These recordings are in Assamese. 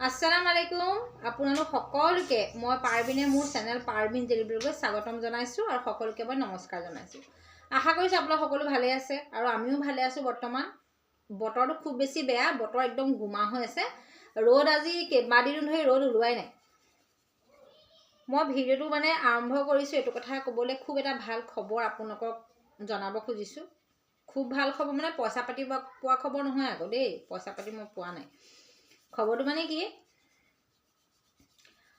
আসসালাম আলাইকুম আপোনালোক সকলোকে মই পাৰ্বিনে মোৰ চেনেল পাৰ্বিন ডেলিভাৰীলৈ স্বাগতম জনাইছোঁ আৰু সকলোকে মই নমস্কাৰ জনাইছোঁ। আশা কৰিছোঁ আপোনালোক সকলো ভালে আছে আৰু আমিও ভালে আছোঁ বৰ্তমান। বতৰটো খুব বেছি বেয়া বতৰ একদম গোমা হৈ আছে। ৰ'দ আজি কেইবাদিনো ধৰি ৰ'দ ওলোৱাই নাই। মই ভিডিঅ'টো মানে আৰম্ভ কৰিছোঁ এইটো কথা ক'বলৈ খুব এটা ভাল খবৰ আপোনালোকক জনাব খুজিছোঁ। খুব ভাল খবৰ মানে পইচা পাতি পোৱা খবৰ নহয় আকৌ দেই পইচা পাতি মই পোৱা নাই। খবৰটো মানে কি?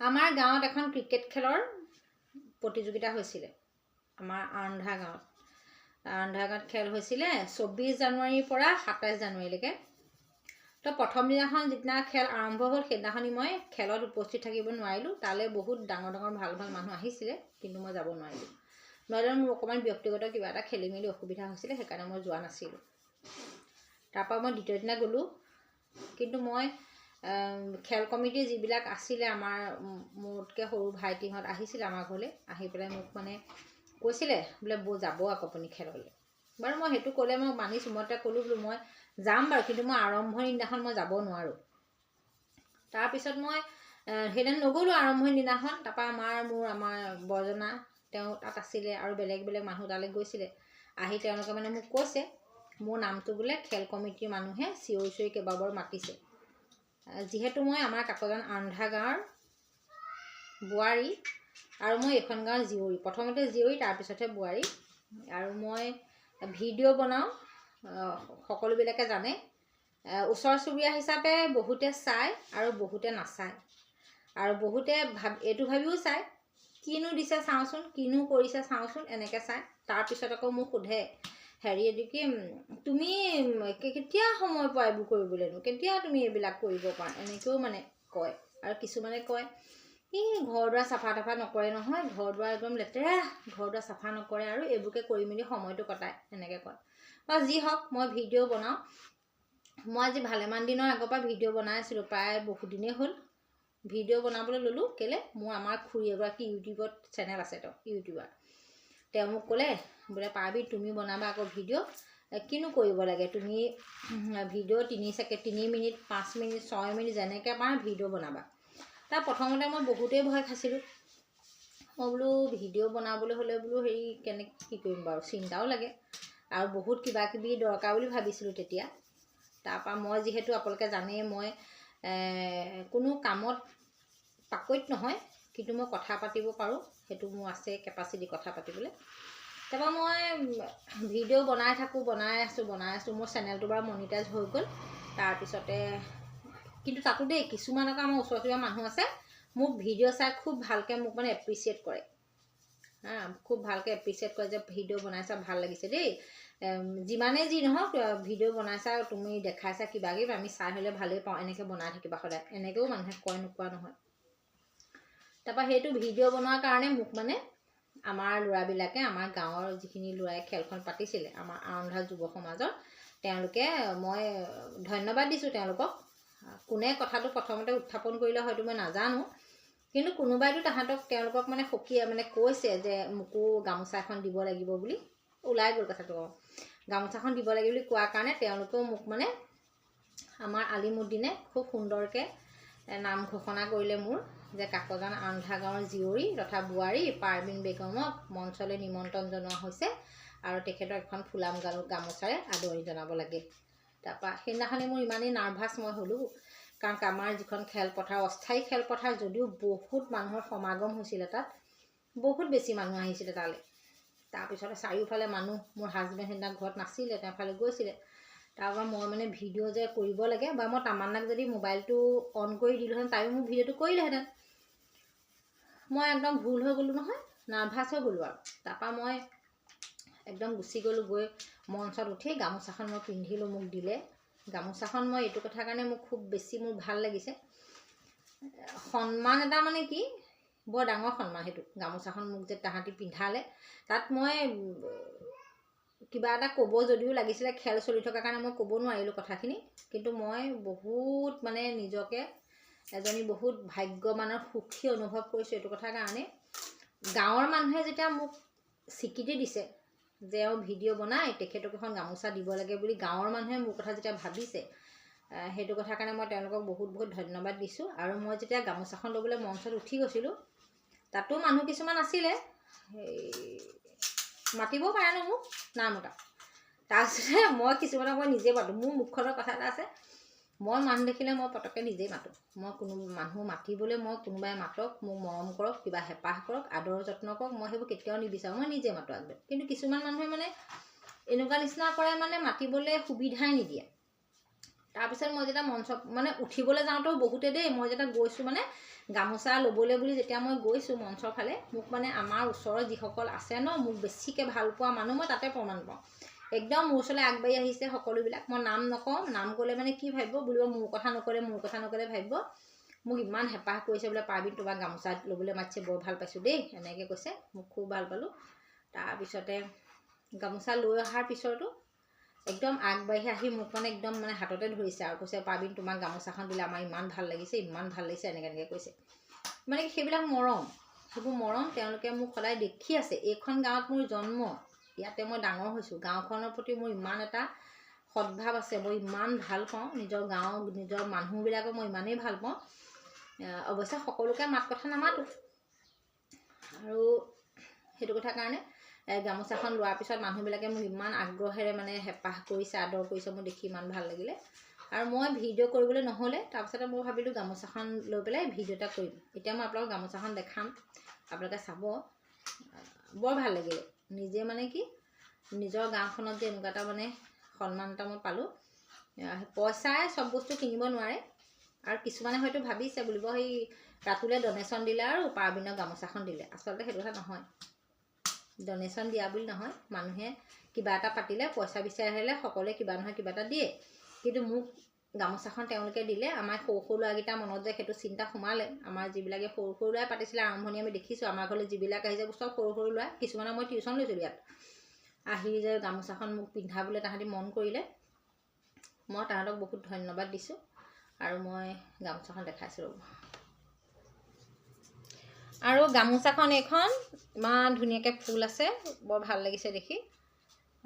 আমাৰ গাঁৱত এখন ক্ৰিকেট খেলৰ প্ৰতিযোগিতা হৈছিলে। আমাৰ আৰন্ধা গাঁৱত। আৰন্ধা গাঁৱত খেল হৈছিলে চৌব্বিছ জানুৱাৰীৰ পৰা সাতাইছ জানুৱাৰীলৈকে। তো প্ৰথম দিনাখন যিদিনা খেল আৰম্ভ হ'ল সেইদিনাখনি মই খেলত উপস্থিত থাকিব নোৱাৰিলোঁ। তালৈ বহুত ডাঙৰ ডাঙৰ ভাল ভাল মানুহ আহিছিলে কিন্তু মই যাব নোৱাৰিলোঁ। নোৱাৰিলে মোৰ অকণমান ব্যক্তিগত কিবা এটা খেলি মেলি অসুবিধা হৈছিলে সেইকাৰণে মই যোৱা নাছিলোঁ। তাৰপৰা মই দ্বিতীয় দিনা গ'লোঁ। কিন্তু মই খেল কমিটিৰ যিবিলাক আছিলে আমাৰ মোতকৈ সৰু ভাইটিহঁত আহিছিলে আমাৰ ঘৰলৈ আহি পেলাই মোক মানে কৈছিলে বোলে বৌ যাব আকৌ আপুনি খেললৈ। বাৰু মই সেইটো ক'লে মই মানিছোঁ মই এতিয়া ক'লোঁ বোলো মই যাম বাৰু কিন্তু মই আৰম্ভণিৰ দিনাখন মই যাব নোৱাৰোঁ। তাৰপিছত মই সেইদিনা নগ'লোঁ আৰম্ভণিৰ দিনাখন তাৰপৰা আমাৰ মোৰ আমাৰ বৰজনা তেওঁ তাত আছিলে আৰু বেলেগ বেলেগ মানুহ তালৈ গৈছিলে। আহি তেওঁলোকে মানে মোক কৈছে মোৰ নামটো বোলে খেল কমিটিৰ মানুহে চিঞৰি চিঞৰি কেইবাবাৰ মাতিছে। যিহেতু মই আমাৰ কাকজান আন্ধা গাঁৱৰ বোৱাৰী আৰু মই এইখন গাঁৱৰ জীয়ৰী। প্ৰথমতে জীয়ৰী তাৰপিছতহে বোৱাৰী। আৰু মই ভিডিঅ' বনাওঁ সকলোবিলাকে জানে। ওচৰ চুবুৰীয়া হিচাপে বহুতে চায় আৰু বহুতে নাচায়। আৰু বহুতে ভাব এইটো ভাবিও চায় কিনো দিছে চাওঁচোন কিনো কৰিছে চাওঁচোন এনেকৈ চায়। তাৰপিছত আকৌ মোক সোধে হেৰি এইটো কি তুমি কেতিয়া সময় পোৱা এইবোৰ কৰিবলৈনো? কেতিয়া তুমি এইবিলাক কৰিব পাৰা? এনেকৈও মানে কয় আৰু কিছুমানে কয় এই ঘৰ দুৱাৰ চাফা তাফা নকৰে নহয় ঘৰ দুৱাৰ একদম লেতেৰা ঘৰ দুৱাৰ চাফা নকৰে আৰু এইবোৰকে কৰি মেলি সময়টো কটায় এনেকৈ কয়। বা যি হওক মই ভিডিঅ' বনাওঁ। মই আজি ভালেমান দিনৰ আগৰ পৰা ভিডিঅ' বনাই আছিলোঁ প্ৰায় বহুদিনেই হ'ল। ভিডিঅ' বনাবলৈ ল'লোঁ কেলৈ? মোৰ আমাৰ খুৰী এগৰাকী ইউটিউবত চেনেল আছে তেওঁ ইউটিউবাৰ। তেওঁ মোক ক'লে বোলে পাৰ্বি তুমি বনাবা আকৌ ভিডিঅ' কিনো কৰিব লাগে? তুমি ভিডিঅ' তিনি ছেকেণ্ড তিনি মিনিট পাঁচ মিনিট ছয় মিনিট যেনেকৈ পাৰা ভিডিঅ' বনাবা। তাৰ প্ৰথমতে মই বহুতেই ভয় খাইছিলোঁ। মই বোলো ভিডিঅ' বনাবলৈ হ'লে বোলো হেৰি কেনেকৈ কি কৰিম বাৰু? চিন্তাও লাগে। আৰু বহুত কিবা কিবি দৰকাৰ বুলি ভাবিছিলোঁ তেতিয়া। তাৰপৰা মই যিহেতু আপোনালোকে জানেই মই কোনো কামত পাকৈত নহয়। কিন্তু মই কথা পাতিব পাৰোঁ। সেইটো মোৰ আছে কেপাচিটি কথা পাতিবলৈ। তাৰপৰা মই ভিডিঅ' বনাই থাকোঁ বনাই আছোঁ বনাই আছোঁ। মোৰ চেনেলটো বাৰু মনিটাইজ হৈ গ'ল। তাৰপিছতে কিন্তু তাতো দেই কিছুমান আকৌ আমাৰ ওচৰ চুবুৰীয়া মানুহ আছে মোক ভিডিঅ' চাই খুব ভালকৈ মোক মানে এপ্ৰিচিয়েট কৰে। হা খুব ভালকৈ এপ্ৰিচিয়েট কৰে যে ভিডিঅ' বনাইছা ভাল লাগিছে দেই। যিমানেই যি নহওক ভিডিঅ' বনাইছা তুমি দেখাইছা কিবা কিবি আমি চাই হ'লে ভালেই পাওঁ। এনেকৈ বনাই থাকিবা সদায়। এনেকৈও মানুহে কয় নোকোৱা নহয়। তাৰপৰা সেইটো ভিডিঅ' বনোৱাৰ কাৰণে মোক মানে আমাৰ ল'ৰাবিলাকে আমাৰ গাঁৱৰ যিখিনি ল'ৰাই খেলখন পাতিছিলে আমাৰ আৰন্ধা যুৱ সমাজৰ তেওঁলোকে মই ধন্যবাদ দিছোঁ তেওঁলোকক। কোনে কথাটো প্ৰথমতে উত্থাপন কৰিলে হয়তো মই নাজানো কিন্তু কোনোবাইতো তাহাঁতক তেওঁলোকক মানে সখীয়ে মানে কৈছে যে মোকো গামোচা এখন দিব লাগিব বুলি ওলাই গ'ল কথাটো। গামোচাখন দিব লাগিব বুলি কোৱাৰ কাৰণে তেওঁলোকেও মোক মানে আমাৰ আলিমুদ্দিনে খুব সুন্দৰকৈ নাম ঘোষণা কৰিলে মোৰ যে কাকজান আন্ধা গাঁৱৰ জীয়ৰী তথা বোৱাৰী পাৰ্বিন বেগমক মঞ্চলৈ নিমন্ত্ৰণ জনোৱা হৈছে আৰু তেখেতক এখন ফুলাম গামোচাৰে আদৰণি জনাব লাগে। তাৰপৰা সেইদিনাখনি মোৰ ইমানেই নাৰ্ভাছ মই হ'লোঁ কাৰণ আমাৰ যিখন খেলপথাৰ অস্থায়ী খেলপথাৰ যদিও বহুত মানুহৰ সমাগম হৈছিলে তাত বহুত বেছি মানুহ আহিছিলে তালৈ। তাৰপিছতে চাৰিওফালে মানুহ মোৰ হাজবেণ্ড সেইদিনা ঘৰত নাছিলে তেওঁ ফালে গৈছিলে। তাৰপৰা মই মানে ভিডিঅ' যে কৰিব লাগে বা মই তামান্নাক যদি মোবাইলটো অন কৰি দিলোহেঁতেন তাইও মোক ভিডিঅ'টো কৰিলেহেঁতেন। মই একদম ভুল হৈ গ'লোঁ নহয় নাৰ্ভাছ হৈ গ'লোঁ আৰু। তাৰপৰা মই একদম গুচি গ'লোঁ গৈ মঞ্চত উঠি গামোচাখন মই পিন্ধিলোঁ মোক দিলে। গামোচাখন মই এইটো কথাৰ কাৰণে মোক খুব বেছি মোৰ ভাল লাগিছে। সন্মান এটা মানে কি বৰ ডাঙৰ সন্মান সেইটো। গামোচাখন মোক যে তাহাঁতি পিন্ধালে তাত মই কিবা এটা ক'ব যদিও লাগিছিলে খেল চলি থকাৰ কাৰণে মই ক'ব নোৱাৰিলোঁ কথাখিনি। কিন্তু মই বহুত মানে নিজকে এজনী বহুত ভাগ্যমানৰ সুখী অনুভৱ কৰিছোঁ এইটো কথাৰ কাৰণে। গাঁৱৰ মানুহে যেতিয়া মোক স্বীকৃতি দিছে যে ভিডিঅ' বনাই তেখেতক এখন গামোচা দিব লাগে বুলি গাঁৱৰ মানুহে মোৰ কথা যেতিয়া ভাবিছে সেইটো কথাৰ কাৰণে মই তেওঁলোকক বহুত বহুত ধন্যবাদ দিছোঁ। আৰু মই যেতিয়া গামোচাখন ল'বলৈ মঞ্চত উঠি গৈছিলোঁ তাতো মানুহ কিছুমান আছিলে মাতিবও পাৰে ন মোক? নাই মতা। তাৰপিছতে মই কিছুমানক মই নিজে মাতোঁ। মোৰ মুখখনৰ কথা এটা আছে। মই মানুহ দেখিলে মই পটককৈ নিজেই মাতোঁ। মই কোনো মানুহ মাতিবলৈ মই কোনোবাই মাতক মোক মৰম কৰক কিবা হেঁপাহ কৰক আদৰ যত্ন কৰক মই সেইবোৰ কেতিয়াও নিবিচাৰোঁ। মই নিজে মাতোঁ আগতে কিন্তু কিছুমান মানুহে মানে এনেকুৱা নিচিনা কৰে মানে মাতিবলৈ সুবিধাই নিদিয়ে। তাৰপিছত মই যেতিয়া মঞ্চ মানে উঠিবলৈ যাওঁতেও বহুতে দেই মই যেতিয়া গৈছোঁ মানে গামোচা ল'বলৈ বুলি যেতিয়া মই গৈছোঁ মঞ্চৰ ফালে মোক মানে আমাৰ ওচৰৰ যিসকল আছে ন মোক বেছিকৈ ভাল পোৱা মানুহ মই তাতে প্ৰমাণ পাওঁ। একদম মোৰ ওচৰলৈ আগবাঢ়ি আহিছে সকলোবিলাক। মই নাম নকওঁ নাম ক'লে মানে কি ভাবিব? বুলিব মোৰ কথা নক'লে মোৰ কথা নক'লে ভাবিব। মোক ইমান হেঁপাহ কৰিছে বোলে পাৰ্বিন তোমাক গামোচা ল'বলৈ মাতিছে বৰ ভাল পাইছোঁ দেই এনেকৈ কৈছে। মোক খুব ভাল পালোঁ। তাৰপিছতে গামোচা লৈ অহাৰ পিছতো একদম আগবাঢ়ি আহি মোক মানে একদম মানে হাততে ধৰিছে আৰু কৈছে পাৰ্বিন তোমাক গামোচাখন দিলে আমাৰ ইমান ভাল লাগিছে ইমান ভাল লাগিছে এনেকৈ এনেকৈ কৈছে। মানে কি সেইবিলাক মৰম সেইবোৰ মৰম তেওঁলোকে মোক সদায় দেখি আছে। এইখন গাঁৱত মোৰ জন্ম ইয়াতে মই ডাঙৰ হৈছোঁ। গাঁওখনৰ প্ৰতি মোৰ ইমান এটা সদ্ভাৱ আছে মই ইমান ভাল পাওঁ। নিজৰ গাঁও নিজৰ মানুহবিলাকক মই ইমানেই ভাল পাওঁ। অৱশ্যে সকলোকে মাত কথা নামাতোঁ। আৰু সেইটো কথাৰ কাৰণে গামোচাখন লোৱাৰ পিছত মানুহবিলাকে মোক ইমান আগ্ৰহেৰে মানে হেঁপাহ কৰিছে আদৰ কৰিছে মোৰ দেখি ইমান ভাল লাগিলে। আৰু মই ভিডিঅ' কৰিবলৈ নহ'লে তাৰপিছতে মই ভাবিলোঁ গামোচাখন লৈ পেলাই ভিডিঅ' এটা কৰিম। এতিয়া মই আপোনালোকক গামোচাখন দেখাম আপোনালোকে চাব। বৰ ভাল লাগিলে। নিজে মানে কি নিজৰ গাঁওখনত যে এনেকুৱা এটা মানে সন্মান এটা মই পালোঁ। পইচাই চব বস্তু কিনিব নোৱাৰে। আৰু কিছুমানে হয়তো ভাবিছে বুলিব সেই ৰাতুলে ডনেশ্যন দিলে আৰু পাৰ্বিনৰ গামোচাখন দিলে। আচলতে সেইটো কথা নহয়। ডনেশ্যন দিয়া বুলি নহয় মানুহে কিবা এটা পাতিলে পইচা বিচাৰি আহিলে সকলোৱে কিবা নহয় কিবা এটা দিয়ে। কিন্তু মোক গামোচাখন তেওঁলোকে দিলে আমাৰ সৰু সৰু ল'ৰাকেইটাৰ মনত যে সেইটো চিন্তা সোমালে। আমাৰ যিবিলাকে সৰু সৰু ল'ৰাই পাতিছিলে আৰম্ভণি আমি দেখিছোঁ আমাৰ ঘৰলৈ যিবিলাক আহিছে চব সৰু সৰু ল'ৰা কিছুমানক মই টিউশ্যন লৈছিলোঁ ইয়াত। আহি যে গামোচাখন মোক পিন্ধাবলৈ তাহাঁতি মন কৰিলে। মই তাহাঁতক বহুত ধন্যবাদ দিছোঁ আৰু মই গামোচাখন দেখাইছোঁ ৰ'ব। আৰু গামোচাখন এইখন ইমান ধুনীয়াকৈ ফুল আছে বৰ ভাল লাগিছে দেখি।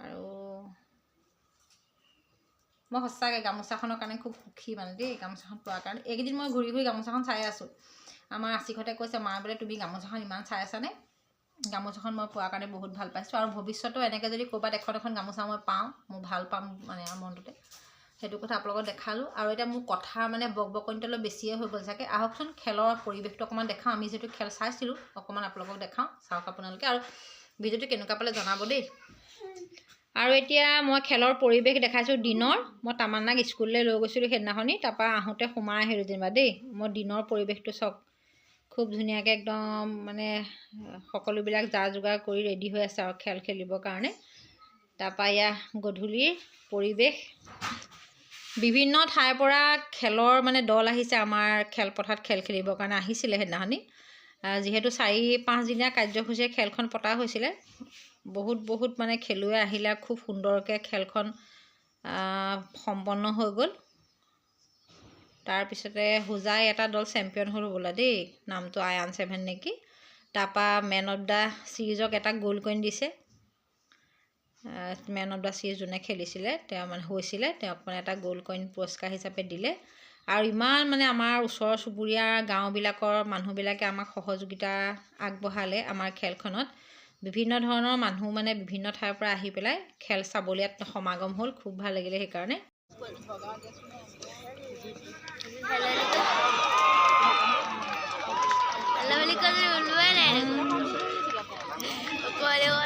আৰু মই সঁচাকৈ গামোচাখনৰ কাৰণে খুব সুখী মানে দেই গামোচাখন পোৱাৰ কাৰণে। এইকেইদিন মই ঘূৰি ঘূৰি গামোচাখন চাই আছোঁ। আমাৰ আচিঘতে কৈছে মা বোলে তুমি গামোচাখন ইমান চাই আছানে গামোচাখন মই পোৱাৰ কাৰণে বহুত ভাল পাইছোঁ। আৰু ভৱিষ্যতেও এনেকৈ যদি ক'ৰবাত এখন এখন গামোচা মই পাওঁ মই ভাল পাম মানে মনটোতে। সেইটো কথা আপোনালোকক দেখালোঁ। আৰু এতিয়া মোৰ কথা মানে বক বকনিটো অলপ বেছিয়ে হৈ গ'ল। চাগে আহকচোন খেলৰ পৰিৱেশটো অকণমান দেখাওঁ। আমি যিহেতু খেল চাইছিলোঁ অকণমান আপোনালোকক দেখাওঁ চাওক আপোনালোকে। আৰু ভিডিঅ'টো কেনেকুৱা পালে জনাব দেই। আৰু এতিয়া মই খেলৰ পৰিৱেশ দেখাইছোঁ দিনৰ। মই তামান্নাক স্কুললৈ লৈ গৈছিলোঁ সেইদিনাখনি। তাৰপৰা আহোঁতে সোমাই আহিলোঁ যেনিবা দেই। মই দিনৰ পৰিৱেশটো চাওক খুব ধুনীয়াকৈ একদম মানে সকলোবিলাক যা যোগাৰ কৰি ৰেডি হৈ আছে আৰু খেল খেলিবৰ কাৰণে। তাৰপৰা এয়া গধূলিৰ পৰিৱেশ। বিভিন্ন ঠাইৰ পৰা খেলৰ মানে দল আহিছে আমাৰ খেলপথাৰত খেল খেলিবৰ কাৰণে আহিছিলে সেইদিনাখনি। যিহেতু চাৰি পাঁচদিনীয়া কাৰ্যসূচীৰে খেলখন পতা হৈছিলে বহুত বহুত মানে খেলুৱৈ আহিলে খুব সুন্দৰকৈ খেলখন সম্পন্ন হৈ গ'ল। তাৰপিছতে হোজাই এটা দল চেম্পিয়ন হ'ল বোলা দেই নামটো আয়ান ছেভেন নেকি। তাৰপৰা মেন অফ দ্য ছিৰিজক এটা গ'ল্ড কইন দিছে। মেন অফ দ্য ছিৰিজ যোনে খেলিছিলে তেওঁ মানে হৈছিলে তেওঁক মানে এটা গ'ল্ড কইন পুৰস্কাৰ হিচাপে দিলে। আৰু ইমান মানে আমাৰ ওচৰ চুবুৰীয়া গাঁওবিলাকৰ মানুহবিলাকে আমাক সহযোগিতা আগবঢ়ালে আমাৰ খেলখনত। বিভিন্ন ধৰণৰ মানুহ মানে বিভিন্ন ঠাইৰ পৰা আহি পেলাই খেল চাবলৈ ইয়াত সমাগম হ'ল খুব ভাল লাগিলে সেইকাৰণে।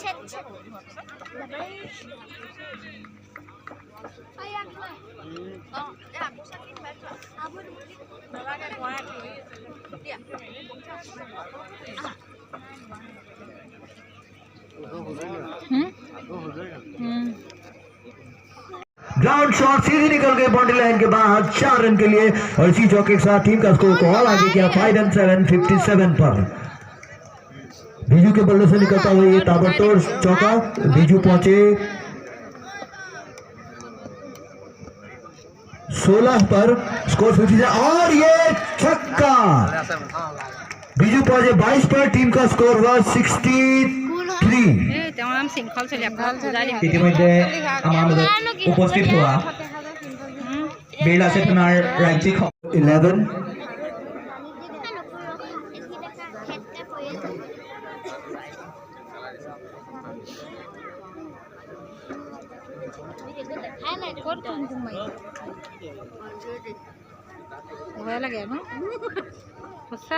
अच्छा अच्छा ग्राउंड शॉट सीधी निकल गए बाउंड्री लाइन के बाद चार रन के लिए और इसी चौके के साथ टीम का स्कोर तो को और आगे किया five run seven fifty seven पर। बीजू के बल्ले से निकलता हुआ ये ताबड़तोड़ चौका बीजू पहुंचे सोलह पर स्कोर फिफ्टी और ये छक्का बीजू पहुंचे बाईस पर टीम का स्कोर हुआ सिक्सटी थ्री এই তেওঁৰ নাম শৃংখল চলি আপোনাক বুজাই দিম ইতিমধ্যে আমাৰ মাজত উপস্থিত হোৱা বীৰ লাচিত সেনাৰ ৰাজ্যিক कोण कोण घुमाई व्हायला घ्या ना?